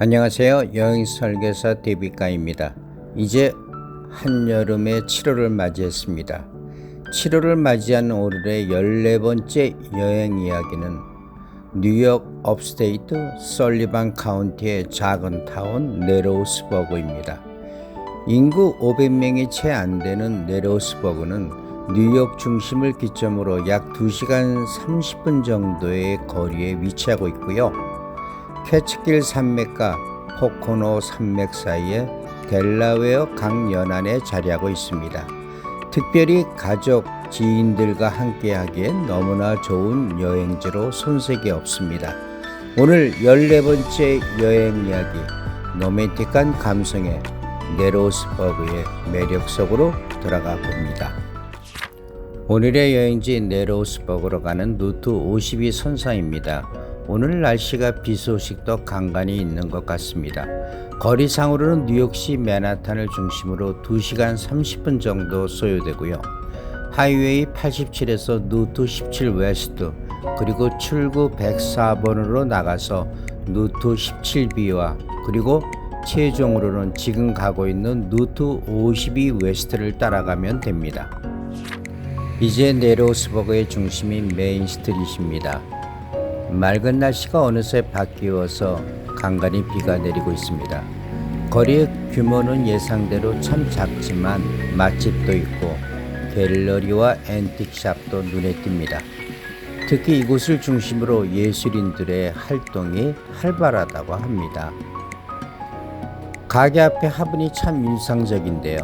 안녕하세요. 여행 설계사 데비가입니다. 이제 한여름의 7월을 맞이했습니다. 7월을 맞이한 오늘의 14번째 여행 이야기는 뉴욕 업스테이트 설리반 카운티의 작은 타운 네로스버그입니다. 인구 500명이 채 안 되는 네로스버그는 뉴욕 중심을 기점으로 약 2시간 30분 정도의 거리에 위치하고 있고요. 캐치길 산맥과 포코노 산맥 사이에 델라웨어 강 연안에 자리하고 있습니다. 특별히 가족, 지인들과 함께 하기엔 너무나 좋은 여행지로 손색이 없습니다. 오늘 14번째 여행 이야기, 로맨틱한 감성의 네로스버그의 매력 속으로 들어가 봅니다. 오늘의 여행지 네로스버그로 가는 루트 52 선상입니다. 오늘 날씨가 비 소식도 간간히 있는 것 같습니다. 거리상으로는 뉴욕시 맨하탄을 중심으로 2시간 30분 정도 소요되고요. 하이웨이 87에서 루트 17 웨스트 그리고 출구 104번으로 나가서 루트 17B와 그리고 최종으로는 지금 가고 있는 루트 52 웨스트를 따라가면 됩니다. 이제 네로스버그의 중심인 메인 스트릿입니다. 맑은 날씨가 어느새 바뀌어서 간간히 비가 내리고 있습니다. 거리의 규모는 예상대로 참 작지만 맛집도 있고 갤러리와 앤틱샵도 눈에 띕니다. 특히 이곳을 중심으로 예술인들의 활동이 활발하다고 합니다. 가게 앞에 화분이 참 인상적인데요.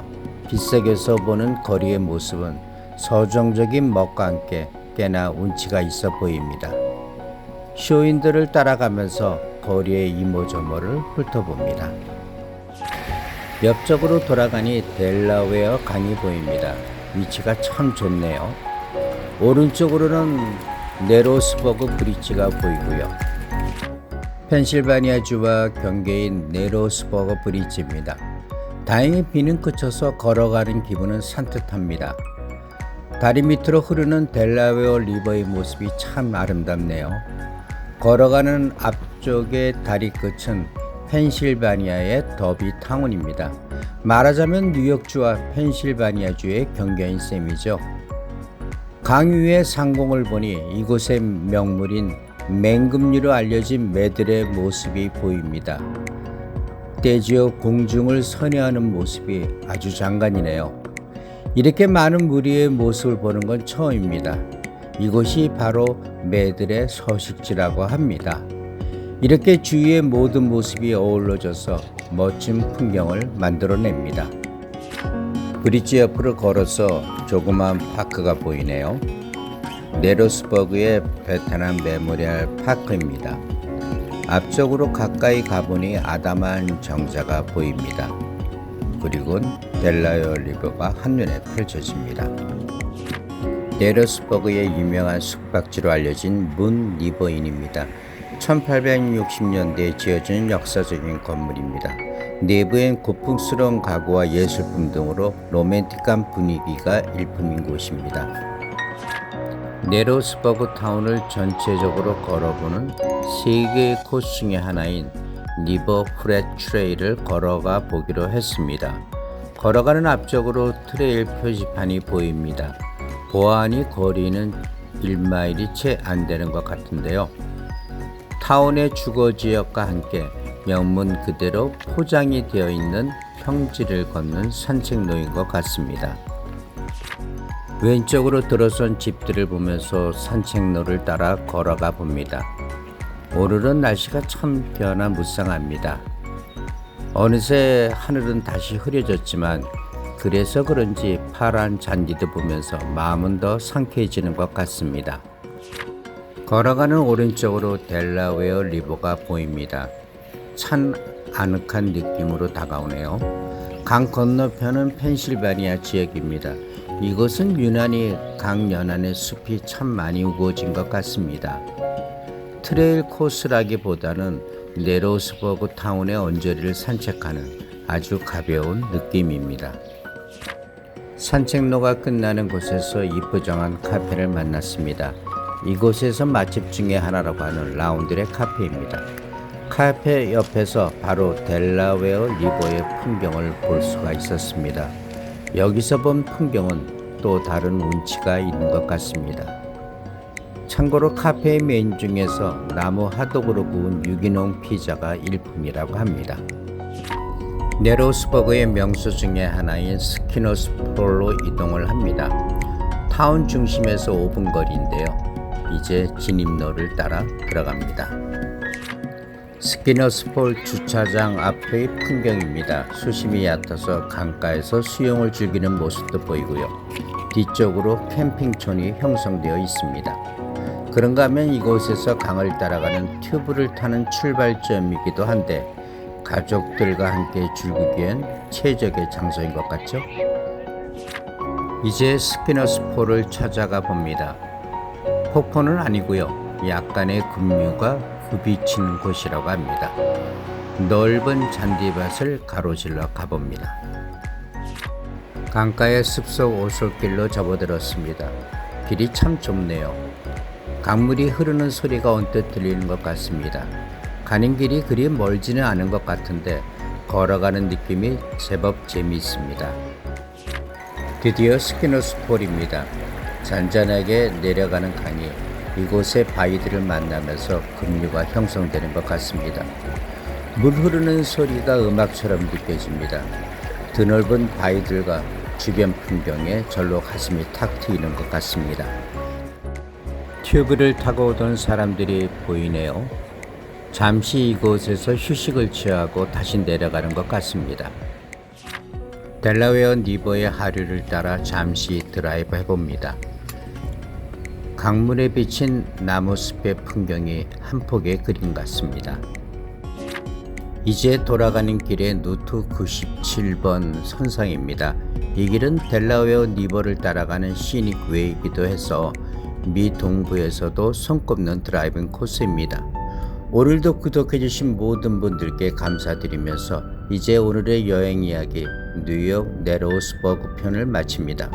빛색에서 보는 거리의 모습은 서정적인 멋과 함께 꽤나 운치가 있어 보입니다. 쇼인들을 따라가면서 거리의 이모저모를 훑어봅니다. 옆쪽으로 돌아가니 델라웨어 강이 보입니다. 위치가 참 좋네요. 오른쪽으로는 네로스버그 브릿지가 보이고요. 펜실바니아주와 경계인 네로스버그 브릿지입니다. 다행히 비는 그쳐서 걸어가는 기분은 산뜻합니다. 다리 밑으로 흐르는 델라웨어 리버의 모습이 참 아름답네요. 걸어가는 앞쪽의 다리 끝은 펜실바니아의 더비 타운입니다. 말하자면 뉴욕주와 펜실바니아주의 경계인 셈이죠. 강 위의 상공을 보니 이곳의 명물인 맹금류로 알려진 매들의 모습이 보입니다. 떼지어 공중을 선회하는 모습이 아주 장관이네요. 이렇게 많은 무리의 모습을 보는 건 처음입니다. 이곳이 바로 매들의 서식지라고 합니다. 이렇게 주위의 모든 모습이 어우러져서 멋진 풍경을 만들어냅니다. 브릿지 옆으로 걸어서 조그마한 파크가 보이네요. 네로스버그의 베트남 메모리얼 파크입니다. 앞쪽으로 가까이 가보니 아담한 정자가 보입니다. 그리고 델라이어 리버가 한눈에 펼쳐집니다. 네로스버그의 유명한 숙박지로 알려진 문 리버인입니다. 1860년대에 지어진 역사적인 건물입니다. 내부엔 고풍스러운 가구와 예술품 등으로 로맨틱한 분위기가 일품인 곳입니다. 네로스버그 타운을 전체적으로 걸어보는 세 개의 코스 중의 하나인 리버 프렛 트레일을 걸어가 보기로 했습니다. 걸어가는 앞쪽으로 트레일 표지판이 보입니다. 보아하니 거리는 1마일이 채 안 되는 것 같은데요. 타운의 주거 지역과 함께 명문 그대로 포장이 되어 있는 평지를 걷는 산책로인 것 같습니다. 왼쪽으로 들어선 집들을 보면서 산책로를 따라 걸어가 봅니다. 오늘은 날씨가 참 변화무쌍합니다. 어느새 하늘은 다시 흐려졌지만 그래서 그런지 파란 잔디도 보면서 마음은 더 상쾌해지는 것 같습니다. 걸어가는 오른쪽으로 델라웨어 리버가 보입니다. 찬 아늑한 느낌으로 다가오네요. 강 건너편은 펜실바니아 지역입니다. 이곳은 유난히 강 연안의 숲이 참 많이 우거진 것 같습니다. 트레일 코스라기보다는 네로스버그 타운의 언저리를 산책하는 아주 가벼운 느낌입니다. 산책로가 끝나는 곳에서 이쁘정한 카페를 만났습니다. 이곳에서 맛집 중에 하나라고 하는 라운드의 카페입니다. 카페 옆에서 바로 델라웨어 리버의 풍경을 볼 수가 있었습니다. 여기서 본 풍경은 또 다른 운치가 있는 것 같습니다. 참고로 카페의 메인 중에서 나무 하독으로 구운 유기농 피자가 일품이라고 합니다. 네로스버그의 명소 중에 하나인 스키너스폴로 이동을 합니다. 타운 중심에서 5분 거리인데요. 이제 진입로를 따라 들어갑니다. 스키너스폴 주차장 앞의 풍경입니다. 수심이 얕아서 강가에서 수영을 즐기는 모습도 보이고요. 뒤쪽으로 캠핑촌이 형성되어 있습니다. 그런가 하면 이곳에서 강을 따라가는 튜브를 타는 출발점이기도 한데 가족들과 함께 즐기기엔 최적의 장소인 것 같죠? 이제 스피너스포를 찾아가 봅니다. 폭포는 아니고요. 약간의 급류가 굽이치는 곳이라고 합니다. 넓은 잔디밭을 가로질러 가봅니다. 강가의 숲속 오솔길로 접어들었습니다. 길이 참 좁네요. 강물이 흐르는 소리가 언뜻 들리는 것 같습니다. 가는 길이 그리 멀지는 않은 것 같은데 걸어가는 느낌이 제법 재미있습니다. 드디어 스키너스폴입니다. 잔잔하게 내려가는 강이 이곳의 바위들을 만나면서 급류가 형성되는 것 같습니다. 물 흐르는 소리가 음악처럼 느껴집니다. 드넓은 바위들과 주변 풍경에 절로 가슴이 탁 트이는 것 같습니다. 튜브를 타고 오던 사람들이 보이네요. 잠시 이곳에서 휴식을 취하고 다시 내려가는 것 같습니다. 델라웨어 리버의 하류를 따라 잠시 드라이브 해봅니다. 강물에 비친 나무 숲의 풍경이 한 폭의 그림 같습니다. 이제 돌아가는 길의 루트 97번 선상입니다. 이 길은 델라웨어 리버를 따라가는 시닉 웨이이기도 해서 미 동부에서도 손꼽는 드라이빙 코스입니다. 오늘도 구독해주신 모든 분들께 감사드리면서 이제 오늘의 여행 이야기 뉴욕 네로스버그 편을 마칩니다.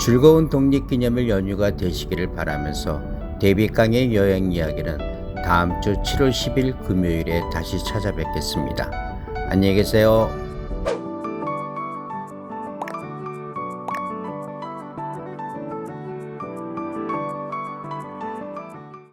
즐거운 독립기념일 연휴가 되시기를 바라면서 데비강의 여행 이야기는 다음 주 7월 10일 금요일에 다시 찾아뵙겠습니다. 안녕히 계세요.